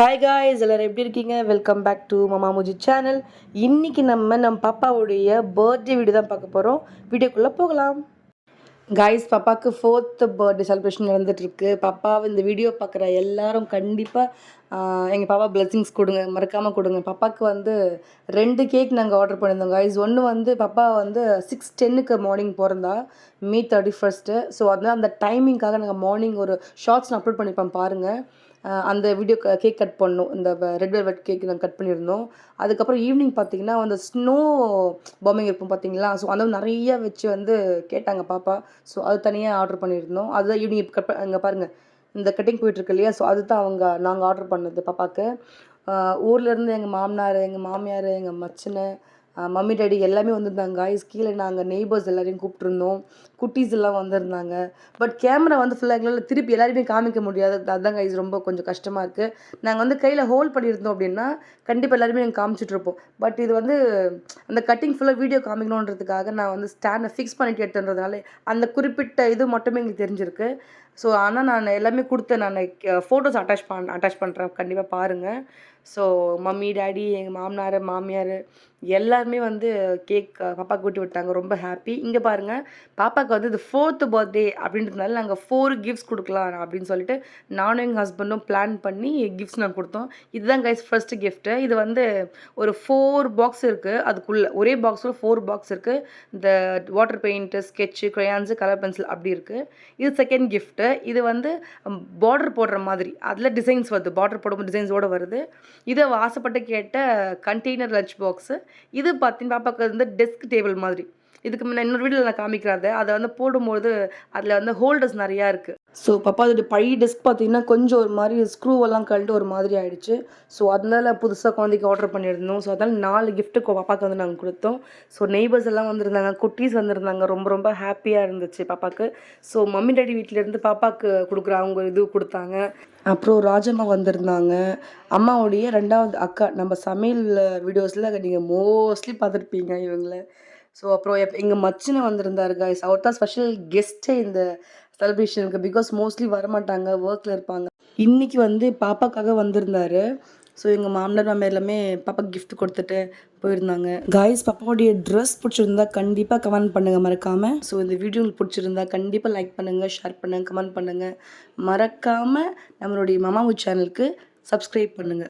Hi guys எல்லோரும் எப்படி இருக்கீங்க? Welcome back to Mamamuji channel இன்றைக்கி நம்ம நம்ம பாப்பாவுடைய பர்த்டே வீடியோ தான் பார்க்க போகிறோம் வீடியோக்குள்ளே போகலாம். காய்ஸ் பாப்பாவுக்கு ஃபோர்த்து பர்த்டே செலிப்ரேஷன் நடந்துகிட்ருக்கு பாப்பாவை இந்த வீடியோ பார்க்குற எல்லாரும் கண்டிப்பாக எங்கள் பாப்பா பிளெஸிங்ஸ் கொடுங்க. மறக்காமல் கொடுங்க. பாப்பாவுக்கு வந்து ரெண்டு கேக் நாங்கள் ஆர்டர் பண்ணியிருந்தோம் காய்ஸ் ஒன்று வந்து பாப்பா வந்து சிக்ஸ் டென்னுக்கு மார்னிங் பிறந்தா மே தேர்ட்டி ஃபஸ்ட்டு ஸோ அதனால் அந்த டைமிங்காக நாங்கள் மார்னிங் ஒரு ஷார்ட்ஸ் நான் அப்லோட் பண்ணிப்பேன் பாருங்கள் அந்த வீடியோ கேக் கட் பண்ணோம் இந்த ரெட் வெல்வெட் கேக் நாங்கள் கட் பண்ணியிருந்தோம். அதுக்கப்புறம் ஈவினிங் பார்த்தீங்கன்னா அந்த ஸ்னோ பொம்மைங்க இருக்கும் பார்த்தீங்களா ஸோ அந்த நிறைய வச்சு வந்து கேட்டாங்க பாப்பா. ஸோ அது தனியாக ஆர்டர் பண்ணியிருந்தோம். அதுதான் ஈவினிங் கட் அங்கே பாருங்கள் இந்த கட்டிங் போயிட்டுருக்கு இல்லையா? ஸோ அதுதான் அவங்க நாங்கள் ஆர்டர் பண்ணது பாப்பாவுக்கு ஊர்லேருந்து எங்கள் மாமனார் எங்கள் மாமியார் எங்கள் மச்சனை மம்மி டேடி எல்லாமே வந்திருந்தாங்க. காய்ஸ் கீழே நாங்கள் நெய்பர்ஸ் எல்லாரையும் கூப்பிட்ருந்தோம் குட்டீஸ் எல்லாம் வந்திருந்தாங்க. பட் கேமரா வந்து ஃபுல்லாக எங்களால் திருப்பி எல்லாருமே காமிக்க முடியாது. அதுதான் கைஸ் ரொம்ப கொஞ்சம் கஷ்டமாக இருக்குது நாங்கள் வந்து கையில் ஹோல்ட் பண்ணியிருந்தோம் அப்படின்னா கண்டிப்பாக எல்லாருமே நாங்கள் காமிச்சிட்ருப்போம் பட் இது வந்து அந்த கட்டிங் ஃபுல்லாக வீடியோ காமிக்கணுன்றதுக்காக நான் வந்து ஸ்டாண்டை ஃபிக்ஸ் பண்ணிட்டு எடுத்துன்றதுனால அந்த குறிப்பிட்ட இது மட்டுமே எங்களுக்கு தெரிஞ்சிருக்கு. ஸோ ஆனால் நான் எல்லாமே கொடுத்தேன் நான் ஃபோட்டோஸ் அட்டாச் பண் அட்டாச் பண்ணுறேன் கண்டிப்பாக பாருங்கள் ஸோ மம்மி டேடி எங்கள் மாமனார் மாமியார் எல்லாருமே வந்து கேக் பாப்பா கூட்டி விட்டாங்க. ரொம்ப ஹாப்பி இங்கே பாருங்கள் பாப்பாவுக்கு வந்து இது ஃபோர்த்து பர்த்டே அப்படின்றதுனால நாங்கள் ஃபோர் கிஃப்ட்ஸ் கொடுக்கலாம் அப்படின்னு சொல்லிட்டு நானும் எங்கள் ஹஸ்பண்டும் பிளான் பண்ணி கிஃப்ட்ஸ் நான் கொடுத்தோம். இதுதான் கைஸ் ஃபர்ஸ்ட் கிஃப்ட்டு இது வந்து ஒரு ஃபோர் பாக்ஸ் இருக்குது அதுக்குள்ளே ஒரே பாக்ஸில் ஃபோர் பாக்ஸ் இருக்குது இந்த water paint sketch crayons colour pencil அப்படி இருக்குது இது செகண்ட் கிஃப்ட்டு இது வந்து பார்டர் போடுற மாதிரி. அதில் டிசைன்ஸ் வருது. பார்டர் போடும்போது டிசைன்ஸோடு வருது. இதை ஆசைப்பட்டு கேட்ட கண்டெய்னர் லஞ்ச் பாக்ஸு இது பார்த்தீங்கன்னா பாப்பாவுக்கு வந்து டெஸ்க் டேபிள் மாதிரி. இதுக்கு முன்னே இன்னொரு வீடியோவில் நான் காமிக்கிறேன் அதை வந்து போடும்போது அதில் வந்து ஹோல்டர்ஸ் நிறையா இருக்குது ஸோ பாப்பா அதோட பழைய டெஸ்க் பார்த்தீங்கன்னா கொஞ்சம் ஒரு மாதிரி ஸ்க்ரூவெல்லாம் கழண்டு ஒரு மாதிரி ஆயிடுச்சு. ஸோ அதனால புதுசாக குழந்தைக்கு ஆர்டர் பண்ணியிருந்தோம். ஸோ அதனால் நாலு கிஃப்ட்டு பாப்பாவுக்கு வந்து நாங்கள் கொடுத்தோம். ஸோ நெய்பர்ஸ் எல்லாம் வந்திருந்தாங்க. குட்டீஸ் வந்திருந்தாங்க. ரொம்ப ரொம்ப ஹாப்பியாக இருந்துச்சு பாப்பாவுக்கு ஸோ மம்மி டேடி வீட்டிலேருந்து பாப்பாவுக்கு கொடுக்குற அவங்க இது கொடுத்தாங்க. அப்புறம் ராஜம்மா வந்திருந்தாங்க. அம்மாவுடைய ரெண்டாவது அக்கா. நம்ம சமையல் வீடியோஸில் நீங்கள் மோஸ்ட்லி பார்த்துருப்பீங்க இவங்கள. ஸோ அப்புறம் எப் எங்கள் மச்சினை வந்திருந்தாரு கைஸ் அவர் தான் ஸ்பெஷல் கெஸ்ட்டே இந்த செலிப்ரேஷனுக்கு பிகாஸ் மோஸ்ட்லி வரமாட்டாங்க ஒர்க்கில் இருப்பாங்க. இன்றைக்கி வந்து பாப்பாக்காக வந்திருந்தாரு. ஸோ எங்கள் மாமனார் மாமியார் எல்லாமே பாப்பாக்கு கிஃப்ட் கொடுத்துட்டு போயிருந்தாங்க. காய்ஸ் பாப்பாவுடைய ட்ரெஸ் பிடிச்சிருந்தா கண்டிப்பாக கமெண்ட் பண்ணுங்கள் மறக்காமல் ஸோ இந்த வீடியோ உங்களுக்கு பிடிச்சிருந்தா கண்டிப்பாக லைக் பண்ணுங்கள் ஷேர் பண்ணுங்கள் கமெண்ட் பண்ணுங்கள் மறக்காமல் நம்மளுடைய மமாவு சேனலுக்கு சப்ஸ்கிரைப் பண்ணுங்கள்